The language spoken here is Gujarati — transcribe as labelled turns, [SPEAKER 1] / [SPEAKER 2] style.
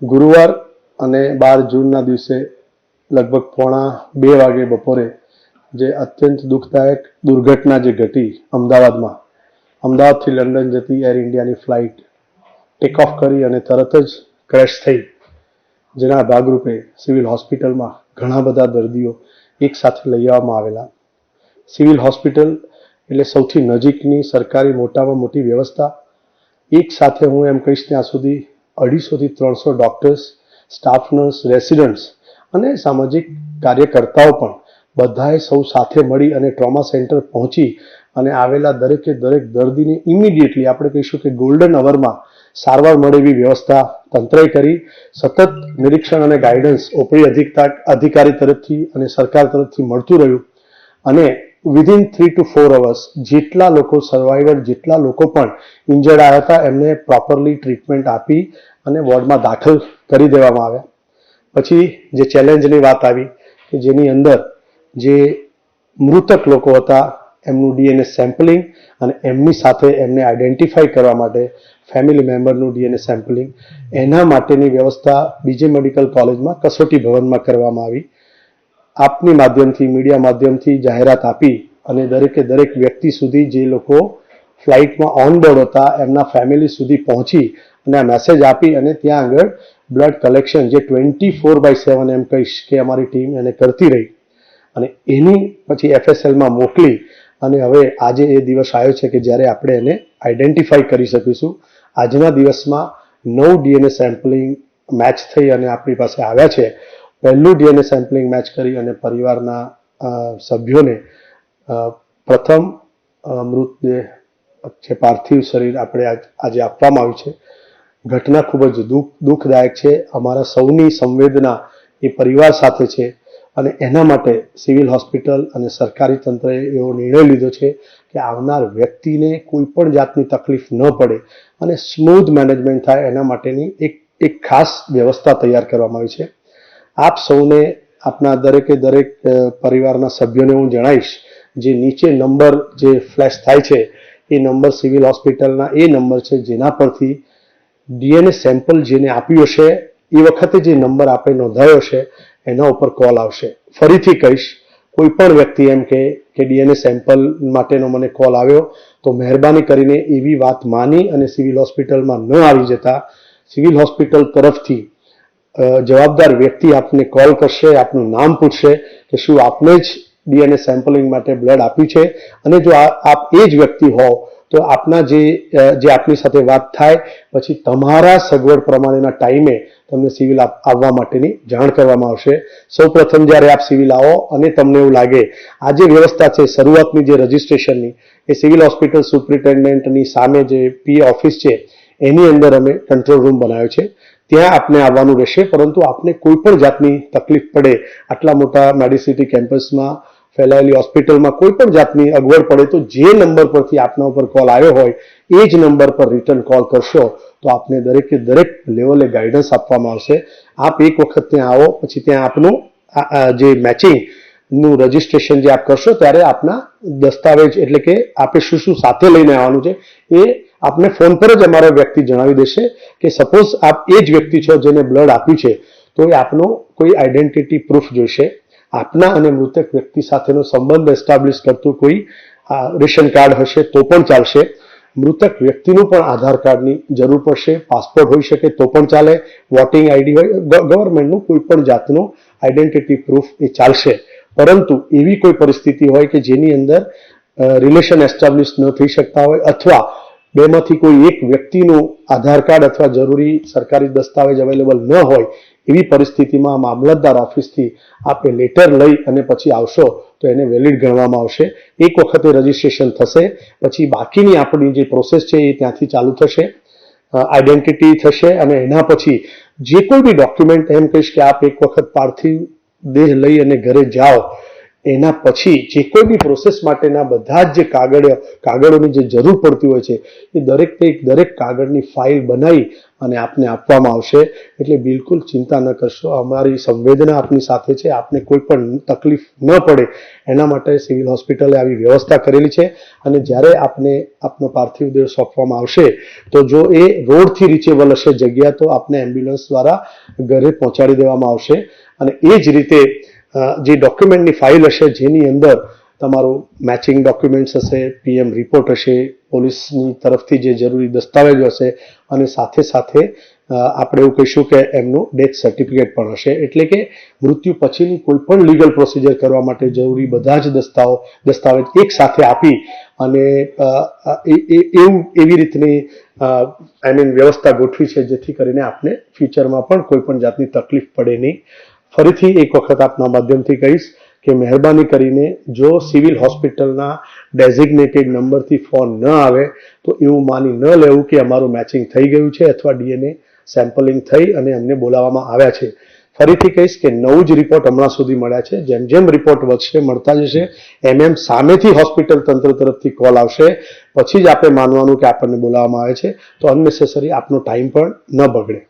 [SPEAKER 1] ગુરુવાર અને બાર જૂનના દિવસે લગભગ પોણા બે વાગે બપોરે જે અત્યંત દુઃખદાયક દુર્ઘટના જે ઘટી અમદાવાદમાં. અમદાવાદથી લંડન જતી એર ઇન્ડિયાની ફ્લાઇટ ટેક ઓફ કરી અને તરત જ ક્રેશ થઈ. જેના ભાગરૂપે સિવિલ હોસ્પિટલમાં ઘણા બધા દર્દીઓ એક સાથે લઈ આવવામાં આવેલા. સિવિલ હોસ્પિટલ એટલે સૌથી નજીકની સરકારી મોટામાં મોટી વ્યવસ્થા. એક સાથે હું એમ કહીશ ત્યાં સુધી અઢીસોથી ત્રણસો ડૉક્ટર્સ સ્ટાફ નર્સ રેસિડન્ટ્સ અને સામાજિક કાર્યકર્તાઓ પણ બધાએ સૌ સાથે મળી અને ટ્રોમા સેન્ટર પહોંચી અને આવેલા દરેકે દરેક દર્દીને ઇમિડિયેટલી આપણે કહીશું કે ગોલ્ડન અવરમાં સારવાર મળે એવી વ્યવસ્થા તંત્રએ કરી. સતત નિરીક્ષણ અને ગાઈડન્સ ઓપરી અધિકતા અધિકારી તરફથી અને સરકાર તરફથી મળતું રહ્યું અને within three two four hours જેટલા લોકો સર્વાઈવર જેટલા લોકો પણ ઇન્જર્ડ આવ્યા હતા, એમને પ્રોપરલી ટ્રીટમેન્ટ આપી અને વોર્ડમાં દાખલ કરી દેવામાં આવ્યા. પછી જે ચેલેન્જની વાત આવી કે જેની અંદર જે મૃતક લોકો હતા, એમનું ડીએનએ સેમ્પલિંગ અને એમની સાથે એમને આઈડેન્ટિફાઈ કરવા માટે ફેમિલી મેમ્બરનું ડીએનએ સેમ્પલિંગ, એના માટેની વ્યવસ્થા બીજે મેડિકલ કોલેજમાં કસોટી ભવનમાં કરવામાં આવી. આપની માધ્યમથી, મીડિયા માધ્યમથી જાહેરાત આપી અને દરેકે દરેક વ્યક્તિ સુધી જે લોકો ફ્લાઇટમાં ઓન બોર્ડ હતા, એમના ફેમિલી સુધી પહોંચી અને આ મેસેજ આપી અને ત્યાં આગળ બ્લડ કલેક્શન જે ટ્વેન્ટી ફોર બાય સેવન એમ કહીશ કે અમારી ટીમ એને કરતી રહી. અને એની પછી એફએસએલમાં મોકલી અને હવે આજે એ દિવસ આવ્યો છે કે જ્યારે આપણે એને આઈડેન્ટિફાઈ કરી શકીશું. આજના દિવસમાં નવ ડીએનએ સેમ્પલિંગ મેચ થઈ અને આપણી પાસે આવ્યા છે. પહેલું ડીએનએ સેમ્પલિંગ મેચ કરી અને પરિવારના સભ્યોને પ્રથમ મૃતદેહ જે પાર્થિવ શરીર આપણે આજ- આપવામાં આવ્યું છે. ઘટના ખૂબ જ દુઃખ, દુઃખદાયક છે. અમારા સૌની સંવેદના એ પરિવાર સાથે છે અને એના માટે સિવિલ હોસ્પિટલ અને સરકારી તંત્રએ એવો નિર્ણય લીધો છે કે આવનાર વ્યક્તિને કોઈ પણ જાતની તકલીફ ન પડે અને સ્મૂધ મેનેજમેન્ટ થાય એના માટેની એક એક ખાસ વ્યવસ્થા તૈયાર કરવામાં આવી છે. આપ સૌને, આપના દરેકે દરેક પરિવારના સભ્યોને હું જણાવીશ, જે નીચે નંબર જે ફ્લેશ થાય છે, એ નંબર સિવિલ હોસ્પિટલના એ નંબર છે જેના પરથી ડીએનએ સેમ્પલ જેને આપ્યું હશે એ વખતે જે નંબર આપણે નોંધાયો છે, એના ઉપર કોલ આવશે. ફરીથી કહીશ કોઈ પણ વ્યક્તિ એમ કે કે ડીએનએ સેમ્પલ માટેનો મને કોલ આવ્યો, તો મહેરબાની કરીને એવી વાત માની અને સિવિલ હોસ્પિટલમાં ન આવી જતા સિવિલ હોસ્પિટલ તરફથી જવાબદાર વ્યક્તિ આપને કોલ કરશે, આપનું નામ પૂછશે કે શું આપને જ ડીએનએ સેમ્પલિંગ માટે બ્લડ આપ્યું છે. અને જો આપ એ જ વ્યક્તિ હોવ તો આપના જે જે આપની સાથે વાત થાય, પછી તમારા સગવડ પ્રમાણેના ટાઈમે તમને સિવિલ આવવા માટેની જાણ કરવામાં આવશે. સૌ પ્રથમ જ્યારે આપ સિવિલ આવો અને તમને એવું લાગે, આ જે વ્યવસ્થા છે, શરૂઆતની જે રજિસ્ટ્રેશનની, એ સિવિલ હોસ્પિટલ સુપ્રિન્ટેન્ડન્ટની સામે જે પી ઓફિસ છે, એની અંદર અમે કંટ્રોલ રૂમ બનાવ્યો છે. ત્યાં આપને આવવાનું રહેશે, પરંતુ આપને કોઈ પણ જાતની તકલીફ પડે, આટલા મોટા મેડિસિટી કેમ્પસમાં ફેલાયેલી હોસ્પિટલમાં કોઈ પણ જાતની અગવડ પડે તો જે નંબર પરથી આપના ઉપર કોલ આવ્યો હોય, એ જ નંબર પર રિટર્ન કોલ કરશો તો આપને દરેકે દરેક લેવલે ગાઈડન્સ આપવામાં આવશે. આપ એક વખત ત્યાં આવો, પછી ત્યાં આપનું જે મેચિંગનું રજીસ્ટ્રેશન જે આપ કરશો ત્યારે આપના દસ્તાવેજ એટલે કે આપે શું શું સાથે લઈને આવવાનું છે, એ આપને ફોન પર જ અમારો વ્યક્તિ જણાવી દેશે કે સપોઝ આપ એ જ વ્યક્તિ છો જેને બ્લડ આપ્યું છે, તો એ આપનો કોઈ આઈડેન્ટિટી પ્રૂફ જોઈશે. આપના અને મૃતક વ્યક્તિ સાથેનો સંબંધ એસ્ટાબ્લિશ કરતું કોઈ રેશન કાર્ડ હશે તો પણ ચાલશે. મૃતક વ્યક્તિનું પણ આધાર કાર્ડની જરૂર પડશે, પાસપોર્ટ હોઈ શકે તો પણ ચાલે વોટિંગ આઈડી હોય ગવર્મેન્ટનું કોઈ પણ જાતનું આઈડેન્ટિટી પ્રૂફ એ ચાલશે. પરંતુ એવી કોઈ પરિસ્થિતિ હોય કે જેની અંદર રિલેશન એસ્ટાબ્લિશ ન થઈ શકતા હોય અથવા બેમાંથી કોઈ એક વ્યક્તિનું આધાર કાર્ડ અથવા જરૂરી સરકારી દસ્તાવેજ અવેલેબલ ન હોય એવી પરિસ્થિતિમાં મામલતદાર ઓફિસથી આપે લેટર લઈ અને પછી આવશો તો એને વેલિડ ગણવામાં આવશે. એક વખતે રજીસ્ટ્રેશન થશે, પછી બાકીની આપણી જે પ્રોસેસ છે એ ત્યાંથી ચાલુ થશે આઈડેન્ટિટી થશે અને એના પછી જે કોઈ બી ડોક્યુમેન્ટ એમ કહીશ કે આપ એક વખત પાર્થિવ દેહ લઈ અને ઘરે જાઓ એના પછી જે કોઈ બી પ્રોસેસ માટેના બધા જ જે કાગળ, કાગળોની જે જરૂર પડતી હોય છે, એ દરેક તે દરેક કાગળની ફાઇલ બનાવી અને આપને આપવામાં આવશે. એટલે બિલકુલ ચિંતા ન કરશો, અમારી સંવેદના આપની સાથે છે. આપને કોઈ પણ તકલીફ ન પડે. એના માટે સિવિલ હોસ્પિટલે આવી વ્યવસ્થા કરેલી છે. અને જ્યારે આપને આપનો પાર્થિવ દેહ સોંપવામાં આવશે, તો જો એ રોડથી રીચેબલ હશે જગ્યા, તો આપને એમ્બ્યુલન્સ દ્વારા ઘરે પહોંચાડી દેવામાં આવશે. અને એ જ રીતે જે ડોક્યુમેન્ટની ફાઇલ હશે, જેની અંદર તમારું મેચિંગ ડોક્યુમેન્ટ્સ હશે, પીએમ રિપોર્ટ હશે, પોલીસની તરફથી જે જરૂરી દસ્તાવેજો હશે, અને સાથે સાથે આપણે એવું કહીશું કે એમનું ડેથ સર્ટિફિકેટ પણ હશે. એટલે કે મૃત્યુ પછીની કોઈ પણ લીગલ પ્રોસિજર કરવા માટે જરૂરી બધા જ દસ્તાઓ, દસ્તાવેજ એક સાથે આપી અને એવું, એવી રીતની આઈ મીન વ્યવસ્થા ગોઠવી છે, જેથી કરીને આપને ફ્યુચરમાં પણ કોઈ પણ જાતની તકલીફ પડે નહીં. ફરીથી એક વખત આપના માધ્યમથી કહીશ કે મહેરબાની કરીને જો સિવિલ હોસ્પિટલના ડેઝિગ્નેટેડ નંબરથી ફોન ન આવે, તો એવું માની ન લેવું કે અમારું મેચિંગ થઈ ગયું છે અથવા ડીએનએ સેમ્પલિંગ થઈ અને અમને બોલાવવામાં આવ્યા છે. ફરીથી કહીશ કે નવું જ રિપોર્ટ હમણાં સુધી મળ્યા છે. જેમ જેમ રિપોર્ટ વધશે, મળતા જશે, એમ એમ સામેથી હોસ્પિટલ તંત્ર તરફથી કોલ આવશે. પછી જ આપણે માનવાનું કે આપણને બોલાવવામાં આવે છે. તો અનનેસેસરી આપનો ટાઈમ પણ ન બગડે.